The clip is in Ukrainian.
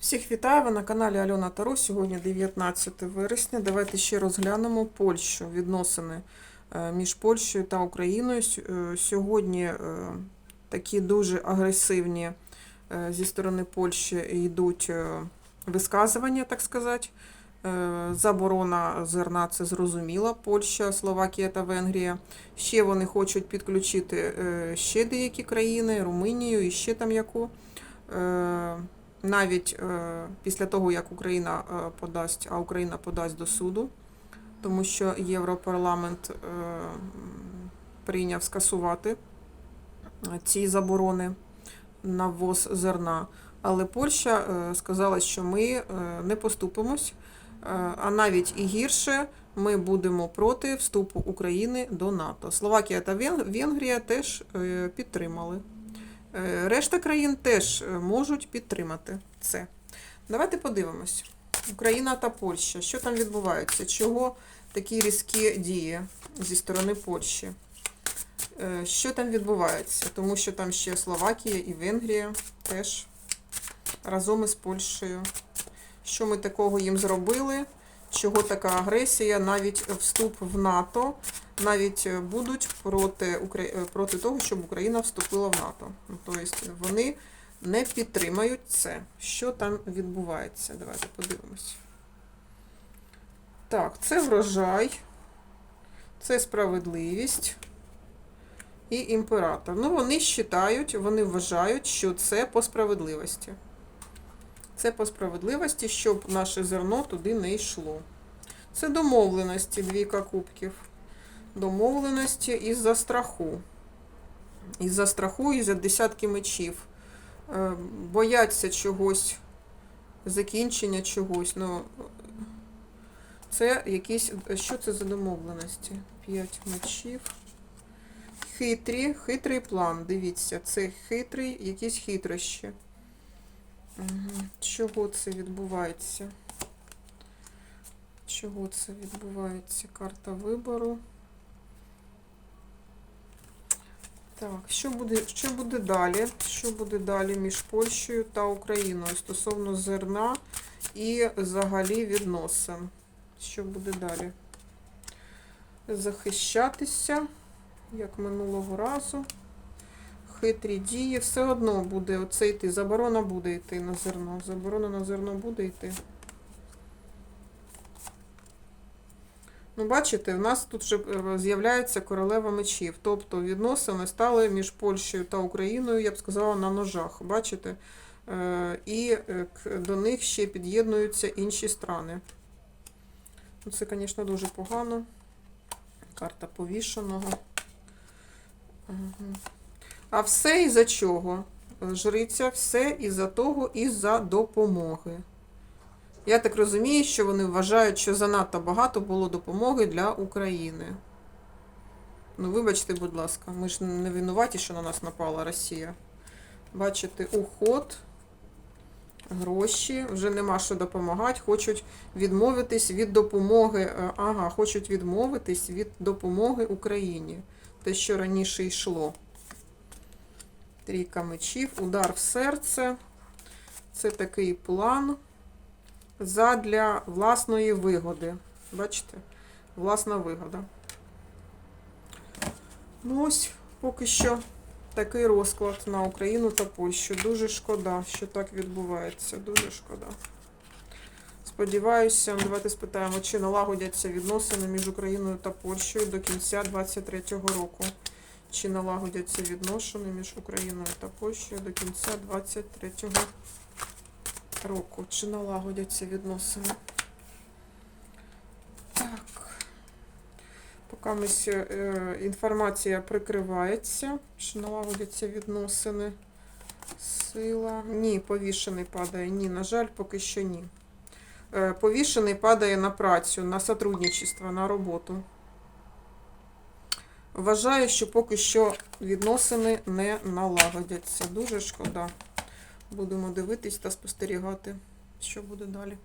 Всіх вітаю ви на каналі Альона Таро. Сьогодні 19 вересня. Давайте ще розглянемо Польщу, відносини е, між Польщею та Україною. Е, Сьогодні е, такі дуже агресивні зі сторони Польщі йдуть висказування, так сказати. Заборона зерна це зрозуміла. Польща, Словакія та Венгрія. Ще вони хочуть підключити ще деякі країни, Румунію і ще там яку. Навіть е, після того, як Україна е, подасть, а Україна подасть до суду, тому що Європарламент е, прийняв скасувати ці заборони на ввоз зерна. Але Польща сказала, що ми не поступимось, а навіть і гірше. Ми будемо проти вступу України до НАТО. Словакія та Венгрія теж підтримали. Е, Решта країн теж е, можуть підтримати це. Давайте подивимось. Україна та Польща. Що там відбувається? Чого такі різкі дії зі сторони Польщі? Е, Що там відбувається? Тому що там ще Словакія і Венгрія теж разом із Польщею. Що ми такого їм зробили? Чого така агресія? Навіть вступ в НАТО навіть будуть проти, проти того, щоб Україна вступила в НАТО. Тобто вони не підтримають це. Що там відбувається? Давайте подивимось. Так, це врожай, це справедливість і імператор. Ну, вони вважають, вони вважають, що це по справедливості. Це по справедливості, щоб наше зерно туди не йшло. Це домовленості, двійка кубків домовленості із-за страху. Із-за страху, із-за десятки мечів. Е, Бояться чогось, закінчення чогось. Ну, це якісь. Що це за домовленості? П'ять мечів. Хитрі, хитрий план. Дивіться, це хитрий, якісь хитрощі. Чого це відбувається? Чого це відбувається? Карта вибору. Так, що буде, що буде далі? Що буде далі між Польщею та Україною стосовно зерна і взагалі відносин? Що буде далі? Захищатися, як минулого разу. Хитрі дії. Все одно буде оце йти. Заборона буде йти на зерно. Заборона на зерно буде йти. Ну, бачите, в нас тут вже е, з'являється королева мечів. Тобто відносини стали між Польщею та Україною, я б сказала, на ножах. Бачите? Е, І е, до них ще під'єднуються інші страни. Ну, Це, звісно, дуже погано. Карта повішеного. Мгм. А все із-за чого? Жриця, все із-за того, із-за допомоги. Я так розумію, що вони вважають, що занадто багато було допомоги для України. Ну, вибачте, будь ласка, ми ж не винуваті, що на нас напала Росія. Бачите, уход, гроші, вже нема що допомагати, хочуть відмовитись від допомоги. е, Ага, хочуть відмовитись від допомоги Україні. Те, що раніше йшло. Трійка мечів, удар в серце. Це такий план задля власної вигоди. Бачите? Власна вигода. Ну ось поки що такий розклад на Україну та Польщу. Дуже шкода, що так відбувається. Дуже шкода. Сподіваюся, давайте спитаємо, чи налагодяться відносини між Україною та Польщею до кінця 2023 року. Чи налагодяться відносини між Україною та Польщею до кінця 2023 року? Чи налагодяться відносини? Так. Поки е, інформація прикривається, чи налагодяться відносини. Сила. Ні, повішений падає. Ні, на жаль, поки що ні. Е, повішений падає на працю, на сотрудничество, на роботу. Вважаю, що поки що відносини не налагодяться. Дуже шкода. Будемо дивитись та спостерігати, що буде далі.